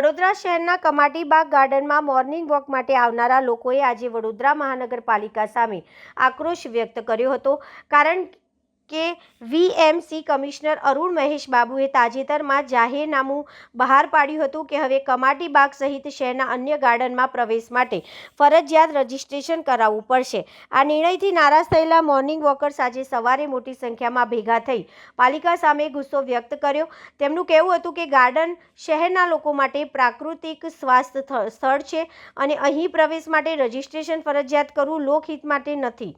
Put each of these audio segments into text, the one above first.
વડોદરા શહેરના કમાટીબાગ ગાર્ડનમાં morning walk માટે આવનારા લોકોએ આજે વડોદરા મહાનગરપાલિકા સામે આક્રોશ વ્યક્ત કર્યો હતો. કારણ કે વીએમસી કમિશનર અરુણ મહેશ બાબુએ તાજેતરમાં જાહેરનામું બહાર પાડ્યું હતું કે હવે કમાટી બાગ સહિત શહેરના અન્ય ગાર્ડનમાં પ્રવેશ માટે ફરજિયાત રજીસ્ટ્રેશન કરાવવું પડશે. આ નિર્ણયથી નારાજ થયેલા મોર્નિંગ વોકર્સ આજે સવારે મોટી સંખ્યામાં ભેગા થઈ પાલિકા સામે ગુસ્સો વ્યક્ત કર્યો. તેમનું કહેવું હતું કે ગાર્ડન શહેરના લોકો માટે પ્રાકૃતિક સ્વાસ્થ્ય સ્થળ છે અને અહીં પ્રવેશ માટે રજિસ્ટ્રેશન ફરજિયાત કરવું લોકહિત માટે નથી.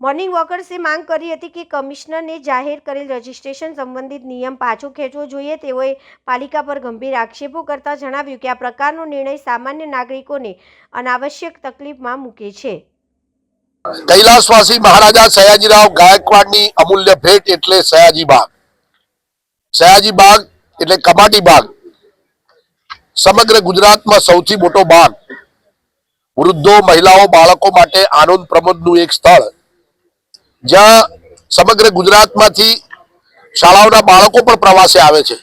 મોર્નિંગ વોકર્સે માંગ કરી હતી કે કમિશનરને જાહેર કરેલ રજિસ્ટ્રેશન સંબંધિત નિયમ પાછો ખેંચવો જોઈએ. તેઓએ પાલિકા પર ગંભીર આક્ષેપો કરતા જણાવ્યું કે આ પ્રકારનો નિર્ણય સામાન્ય નાગરિકોને અનાવશ્યક તકલીફમાં મૂકે છે. કૈલાસવાસી મહારાજા સયાજીરાવ ગાયકવાડની અમૂલ્ય ભેટ એટલે સયાજી બાગ. સયાજી બાગ એટલે કમાટી બાગ. સમગ્ર ગુજરાતમાં સૌથી મોટો બાગ. વૃદ્ધો, મહિલાઓ, બાળકો માટે આનંદ પ્રમોદનું એક સ્થળ. જ્યાં સમગ્ર ગુજરાતમાંથી શાળાઓના બાળકો પણ પ્રવાસે આવે છે.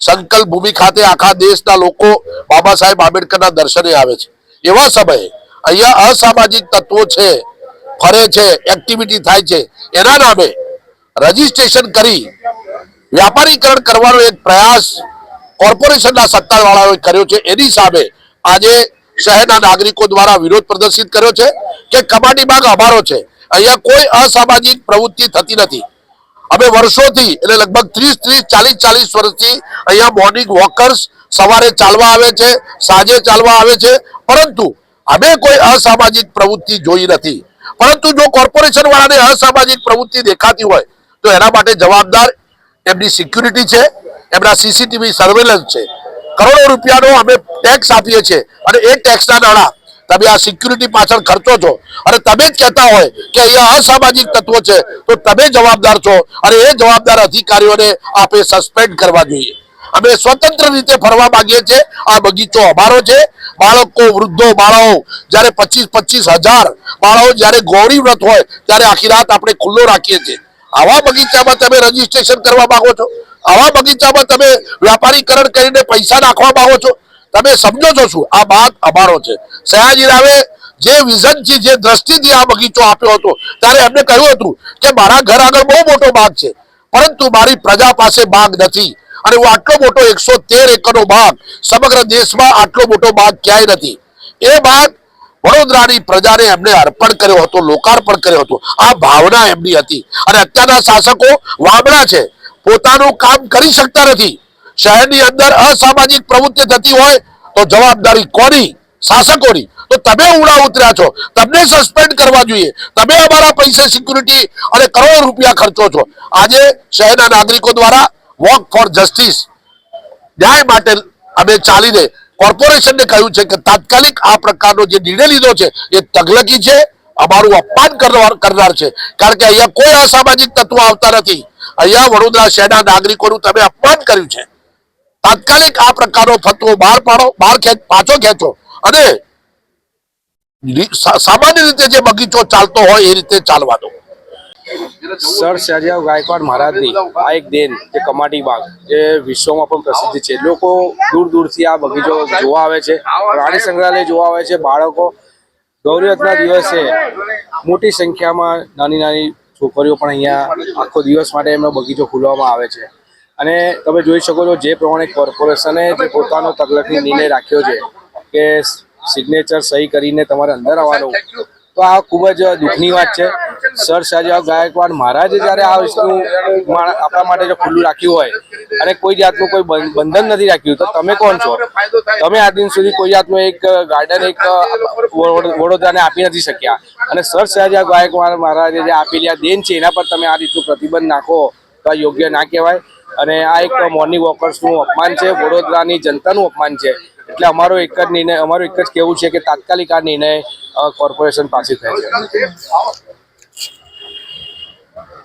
સંકલ્પ ભૂમિ ખાતે આખા દેશના લોકો બાબા સાહેબ આંબેડકરના દર્શને આવે છે. એવા સમયે અહીંયા અસામાજિક તત્વો છે, ફરે છે એક્ટિવિટી થાય છે. એના નામે રજીસ્ટ્રેશન કરી વ્યાપારીકરણ કરવાનો એક પ્રયાસ કોર્પોરેશનના સત્તાવાળાઓએ કર્યો છે. એની સામે આજે શહેરના નાગરિકો દ્વારા વિરોધ પ્રદર્શિત કર્યો છે કે કમાટી બાગ અમારો છે. અહીંયા કોઈ અસામાજિક પ્રવૃત્તિ થતી નથી. અમે વર્ષોથી, એટલે લગભગ ત્રીસ ત્રીસ, ચાલીસ ચાલીસ વર્ષથી અહીંયા મોર્નિંગ વોકર્સ સવારે ચાલવા આવે છે, સાંજે ચાલવા આવે છે. પરંતુ અમે કોઈ અસામાજિક પ્રવૃત્તિ જોઈ નથી. પરંતુ જો કોર્પોરેશન વાળાને અસામાજિક પ્રવૃત્તિ દેખાતી હોય, તો એના માટે જવાબદાર એમની સિક્યુરિટી છે, એમના સીસીટીવી સર્વેલન્સ છે. કરોડો રૂપિયાનો અમે ટેક્સ આપીએ છીએ અને એ ટેક્સના નાણાં તમે આ સિક્યુરિટી પાછળ ખર્ચો છો. અને તમે જ કહેતા હોય કે અહીંયા અસામાજિક તત્વો છે, તો તમે જવાબદાર છો. અને એ જવાબદાર અધિકારીઓને આપણે સસ્પેન્ડ કરવા જોઈએ. અમે સ્વતંત્ર રીતે ફરવા માંગીએ છીએ. આ બગીચો અમારો છે. બાળકો, વૃદ્ધો, બાળાઓ, જ્યારે પચીસ પચીસ હજાર બાળાઓ જ્યારે ગૌરી વ્રત હોય, ત્યારે આખી રાત આપણે ખુલ્લો રાખીએ છીએ. આવા બગીચામાં તમે રજીસ્ટ્રેશન કરવા માંગો છો? આવા બગીચામાં તમે વ્યાપારીકરણ કરીને પૈસા નાખવા માંગો છો? તમે સમજો છો શું? આ બાગ અમારો છે. સયાજી રાવે જે વિઝનથી, જે દ્રષ્ટિથી આ બગીચો આપ્યો હતો, ત્યારે એમને કહ્યું હતું કે મારા ઘર આગળ બહુ મોટો બાગ છે, પરંતુ મારી પ્રજા પાસે બાગ નથી. અને હું આટલો મોટો એકસો તેર એકરનો બાગ સમગ્ર દેશમાં આટલો મોટો બાગ ક્યાંય નથી. એ બાગ વડોદરાની પ્રજાને એમને અર્પણ કર્યો હતો, લોકાર્પણ કર્યો હતો. આ ભાવના એમની હતી. અને અત્યારના શાસકો વાબડા છે. પોતાનું કામ કરી શકતા નથી. શહેરની અંદર અસામાજિક પ્રવૃત્તિ થતી હોય તો જવાબદારી કોની? શાસકોની. તો તમે ઉડા ઉતર્યા છો. તમને સસ્પેન્ડ કરવા જોઈએ. તમે અમારા પૈસે સિક્યુરિટી અને કરોડો રૂપિયા ખર્ચો છો. આજે શહેરના નાગરિકો દ્વારા વોક ફોર જસ્ટિસ ન્યાય માટે અમે ચાલીને કોર્પોરેશનને કહ્યું છે કે તાત્કાલિક આ પ્રકારનો જે નિર્ણય લીધો છે, એ તગલકી છે. અમારું અપમાન કરનાર છે. કારણ કે અહીંયા કોઈ અસામાજિક તત્વો આવતા નથી. અહીંયા વડોદરા શહેરના નાગરિકોનું તમે અપમાન કર્યું છે. તાત્કાલિક આ પ્રકારનો ફતવો બહાર પાડો, બહાર ખેંચ, પાછો ખેંચો. અને સામાન્ય રીતે જે બગીચો ચાલતો હોય એ રીતે ચાલવા દો સર સયાજીરાવ ગાયકવાડ મહારાજની આ એક દેન, જે કમાટી બાગ, જે વિશ્વમાં પણ પ્રસિદ્ધ છે. લોકો દૂર દૂરથી આ બગીચો જોવા આવે છે, પ્રાણી સંગ્રહાલય જોવા આવે છે, બાળકો. ગૌરીવતના દિવસે મોટી સંખ્યામાં નાની નાની છોકરીઓ પણ અહીંયા આખો દિવસ માટે એમનો બગીચો ખોલવામાં આવે છે. અને તમે જોઈ શકો છો જે પ્રમાણે કોર્પોરેશને જે પોતાનો તકલફી નિર્ણય રાખ્યો છે કે સિગ્નેચર સહી કરીને તમારે અંદર આવવાનું. તો આ ખૂબ જ દુઃખની વાત છે. સર શાહજાહ ગાયકવાડ મહારાજે જ્યારે આ વસ્તુ આપણા માટે જો ખુલ્લું રાખ્યું હોય અને કોઈ જાતનું કોઈ બંધ- બંધન નથી રાખ્યું, તો તમે કોણ છો? તમે આ દિન સુધી કોઈ જાતનું એક ગાર્ડન, એક વડો- વડોદરાને આપી નથી શક્યા. અને સર શાહજાહ ગાયકવાડ મહારાજે જે આપેલી આ દેન છે, એના પર તમે આ રીતનું પ્રતિબંધ નાખો તો આ યોગ્ય ના કહેવાય. અને આ એક મોર્નિંગ વોકર્સનું અપમાન છે, વડોદરાની જનતાનું અપમાન છે. એટલે અમારો એક જ નિર્ણય, અમારું એક જ કહેવું છે કે તાત્કાલિક આ નિર્ણય કોર્પોરેશન પાસે થાય છે.